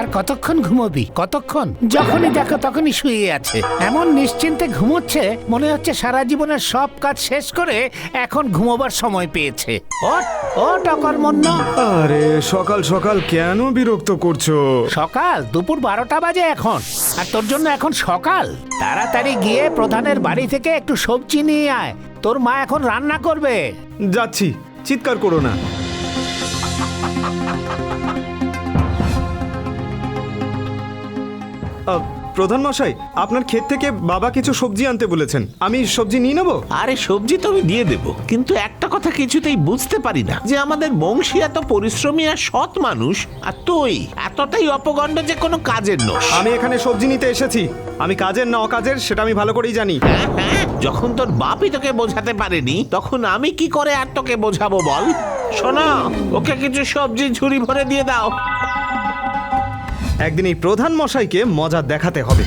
আর কতক্ষণ ঘুমোবি? কতক্ষণ? যখনই দেখো তখনই শুয়ে আছে। এমন নিশ্চিন্তে ঘুমোচ্ছে মনে হচ্ছে সারা জীবনের সব কাজ শেষ করে এখন ঘুমোবার সময় পেয়েছে। ওট ওট অকর্মণ্য। আরে সকাল সকাল কেন বিরক্ত করছ? সকাল দুপুর বারোটা বাজে এখন। আর তোর জন্য এখন সকাল? তাড়াতাড়ি গিয়ে প্রধানের বাড়ি থেকে একটু সবজি নিয়ে আয়। তোর মা এখন রান্না করবে। যাচ্ছি চিৎকার করো না। প্রধান মশাই আপনার ক্ষেত থেকে বাবা কিছু সবজি আনতে বলেছেন। আমি সবজি নিয়ে নেব? আরে সবজি তো আমি দিয়ে দেব। কিন্তু একটা কথা কিছুতেই বুঝতে পারি না যে আমাদের বংশী এত পরিশ্রমী আর সৎ মানুষ আর তুই এতটাই অপগণ্ড যে কোনো কাজের নস আমি এখানে সবজি নিতে এসেছি। আমি কাজের না অকাজের সেটা আমি ভালো করেই জানি। হ্যাঁ, হ্যাঁ, যখন তোর বাপই তোকে বোঝাতে পারেনি তখন আমি কি করে আর তোকে বোঝাবো বল? শোনো ওকে কিছু সবজি ঝুড়ি ভরে দিয়ে দাও। একদিন এই প্রধান মশাইকে মজা দেখাতে হবে।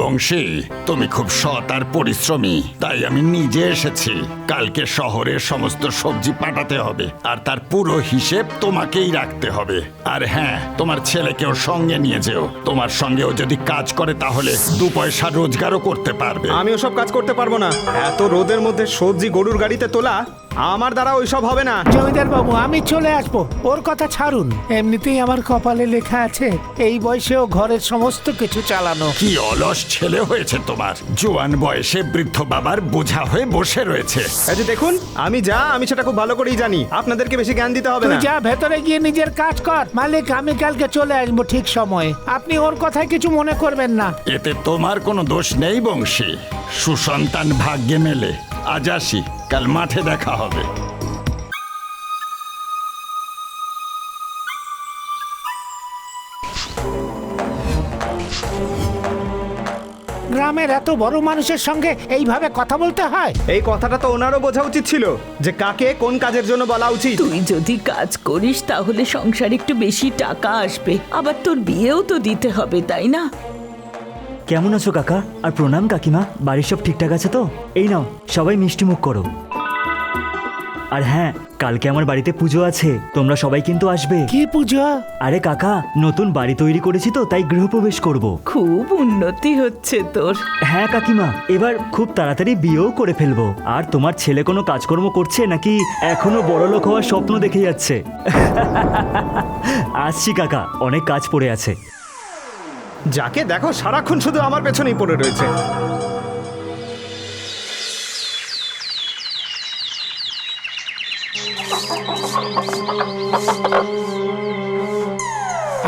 বংশী তুমি খুব সৎ আর পরিশ্রমী তাই আমি নিজে এসেছি। কালকে শহরের সমস্ত সবজি পাঠাতে হবে আর তার পুরো হিসেব তোমাকেই রাখতে হবে। আর হ্যাঁ তোমার ছেলেকেও সঙ্গে নিয়ে যেও। তোমার সঙ্গেও যদি কাজ করে তাহলে দু পয়সা রোজগারও করতে পারবে। আমি ওসব কাজ করতে পারব না। এত রোদের মধ্যে সবজি গরুর গাড়িতে তোলা আমার দ্বারা ওইসব হবে না। জমিদার বাবু আমি চলে আসব। ওর কথা ছাড়ুন। এমনিতেই আমার কপালে লেখা আছে এই বয়সেও ঘরের সমস্ত কিছু চালানো। কি অলস ছেলে হয়েছে তোমার। জোয়ান বয়সে বৃদ্ধ বাবার বোঝা হয়ে বসে রয়েছে। এই যে দেখুন আমি যা আমি সেটা খুব ভালো করেই জানি। আপনাদেরকে বেশি জ্ঞান দিতে হবে তুই না। যা ভেতরে গিয়ে নিজের কাজ কর। মালিক আমি কালকে চলে আসব ঠিক সময়ে। আপনি ওর কথায় কিছু মনে করবেন না। এতে তোমার কোনো দোষ নেই বংশী। সুসন্তান ভাগ্যে মেলে। আজ আসি। কাল মাঠে দেখা হবে। গ্রামের এত বড় মানুষের সঙ্গে এইভাবে কথা বলতে হয়? এই কথাটা তো ওনারও বোঝা উচিত ছিল যে কাকে কোন কাজের জন্য বলা উচিত। তুই যদি কাজ করিস তাহলে সংসারে একটু বেশি টাকা আসবে আবার তোর বিয়েও তো দিতে হবে তাই না? কেমন আছো কাকা? আর প্রণাম কাকিমা বাড়ির সব ঠিকঠাক আছে তো? এই নাও সবাই মিষ্টি মুখ করো। আর হ্যাঁ কালকে আমার বাড়িতে পুজো আছে তোমরা সবাই কিন্তু আসবে। কি পুজো? আরে কাকা নতুন বাড়ি তৈরি করেছি তো তাই গৃহপ্রবেশ করব। খুব উন্নতি হচ্ছে তোর। হ্যাঁ কাকিমা এবার খুব তাড়াতাড়ি বিয়েও করে ফেলব। আর তোমার ছেলে কোনো কাজকর্ম করছে নাকি এখনও বড় লোক হওয়ার স্বপ্ন দেখে যাচ্ছে? আসছি কাকা অনেক কাজ পড়ে আছে। যাকে দেখো সারাক্ষণ শুধু আমার পেছনেই পড়ে রয়েছে।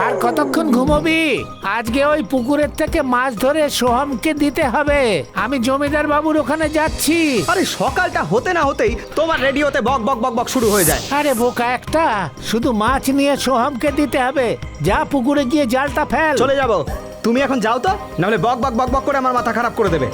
আর কতক্ষণ ঘুমোবি? আজকে ওই পুকুরের থেকে মাছ ধরে সোহমকে দিতে হবে। আমি জমিদার বাবুর ওখানে যাচ্ছি। আরে সকালটা হতে না হতেই তোমার রেডিওতে বক বক বক বক শুরু হয়ে যায়। আরে বোকা একটা শুধু মাছ নিয়ে সোহমকে দিতে হবে। যা পুকুরে গিয়ে জালটা ফেল। চলে যাব। তুমি এখন যাও তো, নাহলে বক বক বক বক করে আমার মাথা খারাপ করে দেবে।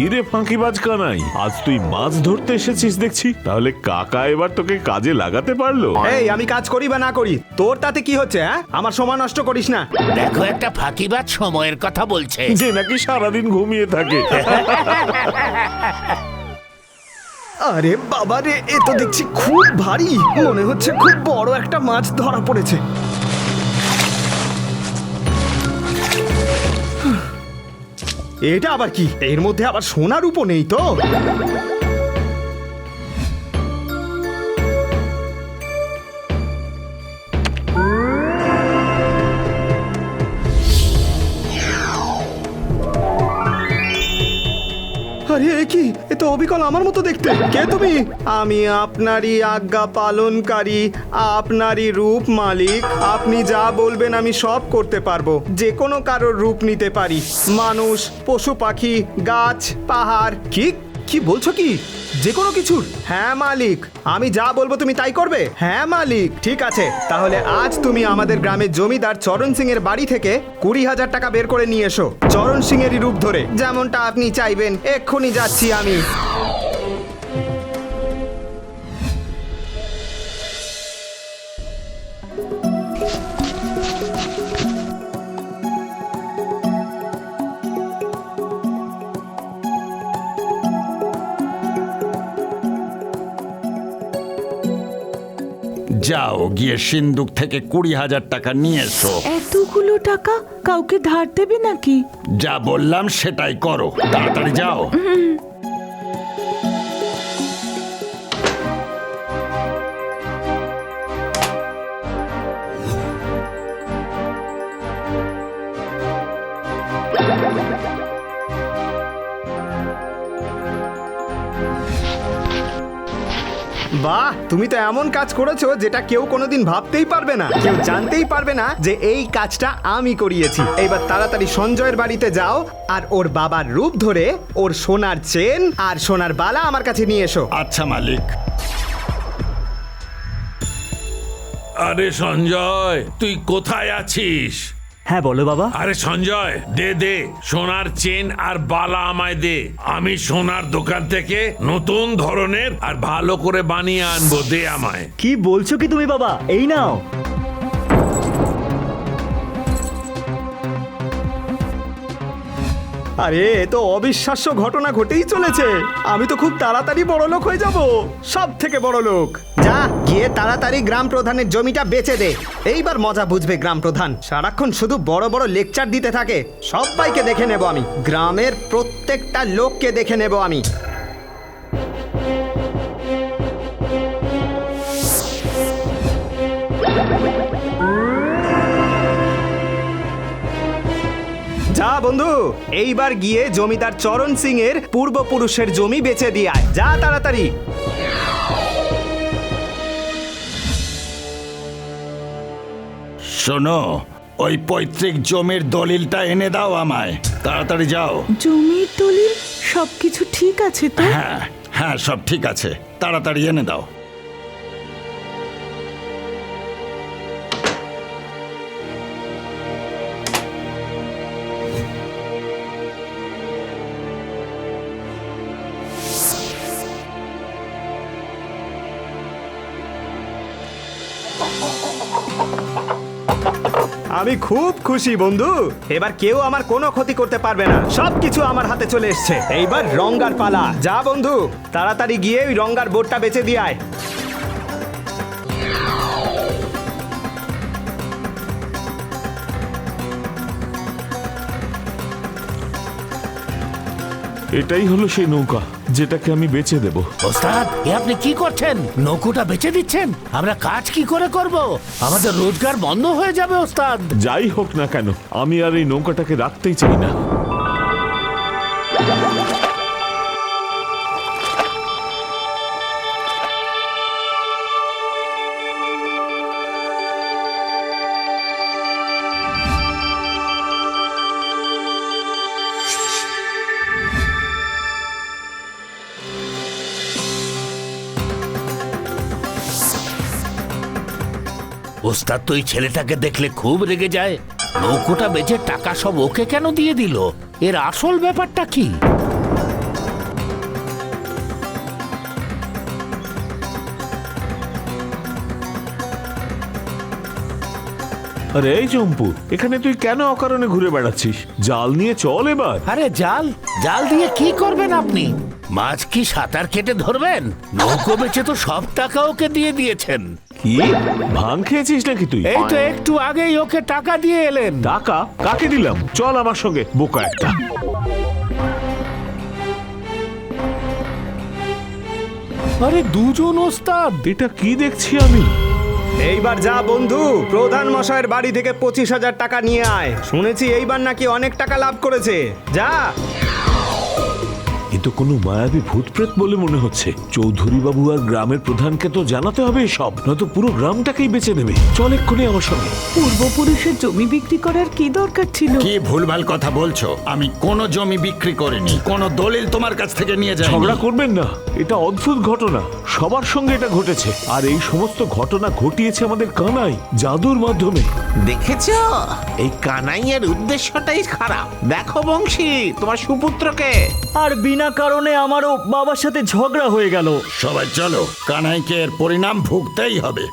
কি রে ফাঁকিবাজ কানাই আজ তুই মাছ ধরতে এসেছিস দেখছি তাহলে কাকা এবার তোকে কাজে লাগাতে পারল। এই আমি কাজ করি বা না করি? তোর তাতে কি হচ্ছে হ্যাঁ? আমার সময় নষ্ট করিস না। দেখো একটা ফাঁকিবাদ সময়ের কথা বলছে। যে নাকি সারাদিন ঘুমিয়ে থাকে। আরে বাবা রে এ তো দেখছি খুব ভারী। মনে হচ্ছে খুব বড় একটা মাছ ধরা পড়েছে। এটা আবার কি? এর মধ্যে আবার সোনার উপ নেই তো? আরে এ কি? এ তো অবিকল আমার মতো দেখতে। কে তুমি? আমি আপনারই আজ্ঞা পালনকারী, আপনারই রূপ মালিক। আপনি যা বলবেন আমি সব করতে পারব। যে কোনো কারোর রূপ নিতে পারি। মানুষ, পশু পাখি, গাছ, পাহাড় কি কি বলছো কি? যে কোনো কিছুর। হ্যাঁ মালিক। আমি যা বলব তুমি তাই করবে? হ্যাঁ মালিক। ঠিক আছে। তাহলে আজ তুমি আমাদের গ্রামের জমিদার চরণ সিং এর বাড়ি থেকে কুড়ি হাজার টাকা বের করে নিয়ে এসো। চরণ সিং এরই রূপ ধরে। যেমনটা আপনি চাইবেন, এক্ষুনি যাচ্ছি আমি। যাও গিয়ে সিন্দুক থেকে কুড়ি হাজার টাকা নিয়ে এসো। এতগুলো টাকা কাউকে ধার দেবে নাকি? যা বললাম সেটাই করো। তাড়াতাড়ি যাও। তুমি তো এমন কাজ করেছ যেটা কেউ কোনোদিন ভাবতেই পারবে না। কেউ জানতেই পারবে না যে এই কাজটা আমি করিয়েছি। এইবার তাড়াতাড়ি সঞ্জয়ের বাড়িতে যাও আর ওর বাবার রূপ ধরে ওর সোনার চেন আর সোনার বালা আমার কাছে নিয়ে এসো। আচ্ছা মালিক। আরে সঞ্জয়, তুই কোথায় আছিস? হ্যাঁ বলো বাবা। আরে সঞ্জয় দে দে। সোনার চেন আর বালা আমায় দে। আমি সোনার দোকান থেকে নতুন ধরনের আর ভালো করে বানিয়ে আনব দে আমায়। কি বলছো কি তুমি বাবা? এই নাও। আরে, এ তো অবিশ্বাস্য ঘটনা ঘটেই চলেছে। আমি তো খুব তাড়াতাড়ি বড় লোক হয়ে যাব। সব থেকে বড় লোক যা, গিয়ে তাড়াতাড়ি গ্রাম প্রধানের জমিটা বেচে দে। এইবার মজা বুঝবে গ্রাম প্রধান। সারাক্ষণ শুধু বড় বড় লেকচার দিতে থাকে। সবাইকে দেখে নেব আমি। গ্রামের প্রত্যেকটা লোককে দেখে নেব আমি। যা বন্ধু এইবার গিয়ে জমিদার চরণ সিং এর পূর্বপুরুষের জমি বেচে দিয়ে আয়। যা তাড়াতাড়ি। শোনো ওই পৈতৃক জমির দলিলটা এনে দাও আমায়। তাড়াতাড়ি যাও। জমির দলিল? সবকিছু ঠিক আছে তো? হ্যাঁ হ্যাঁ সব ঠিক আছে। তাড়াতাড়ি এনে দাও। আমি খুব খুশি, বন্ধু। এবার কেউ আমার কোনো ক্ষতি করতে পারবে না। সব কিছু আমার হাতে চলে এসছে। এইবার রঙ্গার পালা। যা, বন্ধু। তাড়াতাড়ি গিয়ে ওই রঙ্গার বোর্ডটা বেচে দিয়ে আয়। এটাই হলো সেই নৌকা। যেটাকে আমি বেচে দেব। ওস্তাদ এ আপনি কি করছেন? নৌকোটা বেচে দিচ্ছেন? আমরা কাজ কি করে করব? আমাদের রোজগার বন্ধ হয়ে যাবে ওস্তাদ। যাই হোক না কেন আমি আর এই নৌকাটাকে রাখতেই চাই না। ওস্তাদ তো এই ছেলেটাকে দেখলে খুব রেগে যায়। নৌকোটা বেচে টাকা সব ওকে কেন দিয়ে দিল? এর আসল ব্যাপারটা কি? আরে এই চম্পু এখানে তুই কেন অকারণে ঘুরে বেড়াচ্ছিস? জাল নিয়ে চল এবার। আরে জাল? জাল দিয়ে কি করবেন আপনি? মাছ কি সাঁতার কেটে ধরবেন? নৌকো বেচে তো সব টাকা ওকে দিয়ে দিয়েছেন। কি? ভাং খেয়েছিস নাকি তুই? এই তো একটু আগেই ওকে টাকা দিয়ে এলেন। টাকা? কাকে দিলাম? চল আমার সঙ্গে বোকা একটা। আরে দুজন ওস্তাদ এটা কি দেখছি আমি? এইবার যা বন্ধু প্রধান মশাইয়ের বাড়ি থেকে পঁচিশ হাজার টাকা নিয়ে আয়। শুনেছি এইবার নাকি অনেক টাকা লাভ করেছে। যা। তো কোনো মায়াবী ভূতপ্রেত বলে মনে হচ্ছে। চৌধুরী বাবু আর গ্রামের প্রধানকে তো জানাতে হবে সব নয়তো পুরো গ্রামটাকেই বেঁচে নেবে। চল এক্ষুনি আমার সঙ্গে। পূর্বপুরুষের জমি বিক্রি করার কি দরকার ছিল? কি ভুলভাল কথা বলছো? আমি কোনো জমি বিক্রি করিনি কোনো দলিল তোমার কাছ থেকে নিয়ে যাই ঝগড়া করবেন না এটা অদ্ভুত ঘটনা সবার সঙ্গে এটা ঘটেছে। আর এই সমস্ত ঘটনা ঘটিয়েছে আমাদের কানাই জাদুর মাধ্যমে। দেখেছ? এই কানাইয়ের উদ্দেশ্যটাই খারাপ। দেখো বংশী তোমার সুপুত্রকে। আর বিনা কারণে আমারও বাবার সাথে ঝগড়া হয়ে গেল। সবাই চলো কানাইকে এর পরিণাম ভুগতেই হবে।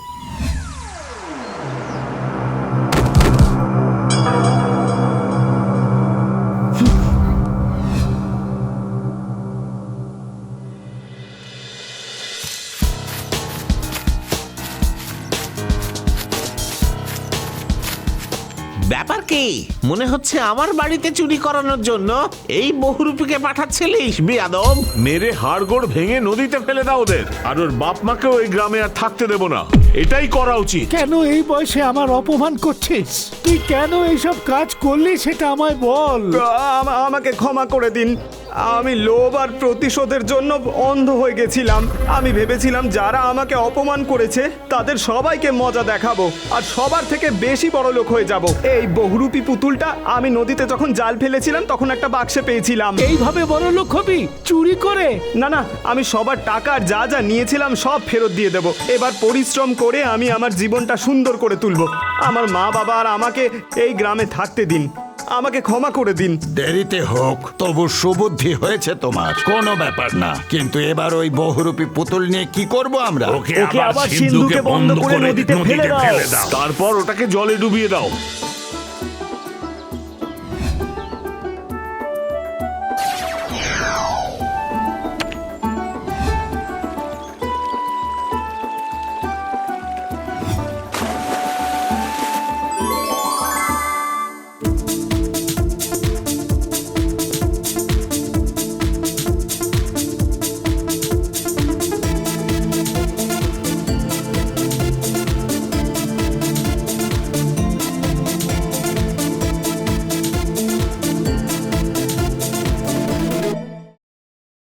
মনে হচ্ছে আমার বাড়িতে চুরি করানোর জন্য এই বহুরূপীকে পাঠাচ্ছিলিস বিয়াদব। মেরে হাড়গোড় ভেঙে নদীতে ফেলে দাও ওদের। আর ওর বাপ মাকেও এই গ্রামে আর থাকতে দেব না। এটাই করা উচিত। কেন এই বয়সে আমার অপমান করছিস? তুই কেন এইসব কাজ করলি সেটা আমায় বল। আম- আমাকে ক্ষমা করে দিন। আমি লোভ আর প্রতিশোধের জন্য অন্ধ হয়ে গেছিলাম। আমি ভেবেছিলাম যারা আমাকে অপমান করেছে তাদের সবাইকে মজা দেখাবো আর সবার থেকে বেশি বড় লোক হয়ে যাব। এই বহুরূপী পুতুলটা আমি নদীতে যখন জাল ফেলেছিলাম তখন একটা বাক্সে পেয়েছিলাম। এইভাবে বড় লোক হবি? চুরি করে? না না আমি সবার টাকা আর যা যা নিয়েছিলাম সব ফেরত দিয়ে দেব। এবার পরিশ্রম করে আমি আমার জীবনটা সুন্দর করে তুলব। আমার মা বাবা আর আমাকে এই গ্রামে থাকতে দিন। আমাকে ক্ষমা করে দিন। দেরিতে হোক তবু সুবুদ্ধি হয়েছে তোমার। কোনো ব্যাপার না কিন্তু এবার ওই বহুরূপী পুতুল নিয়ে কি করব আমরা? ওকে আবার সিন্ধুকে বন্ধ করে নদীতে। ফেলে দাও। তারপর ওটাকে জলে ডুবিয়ে দাও।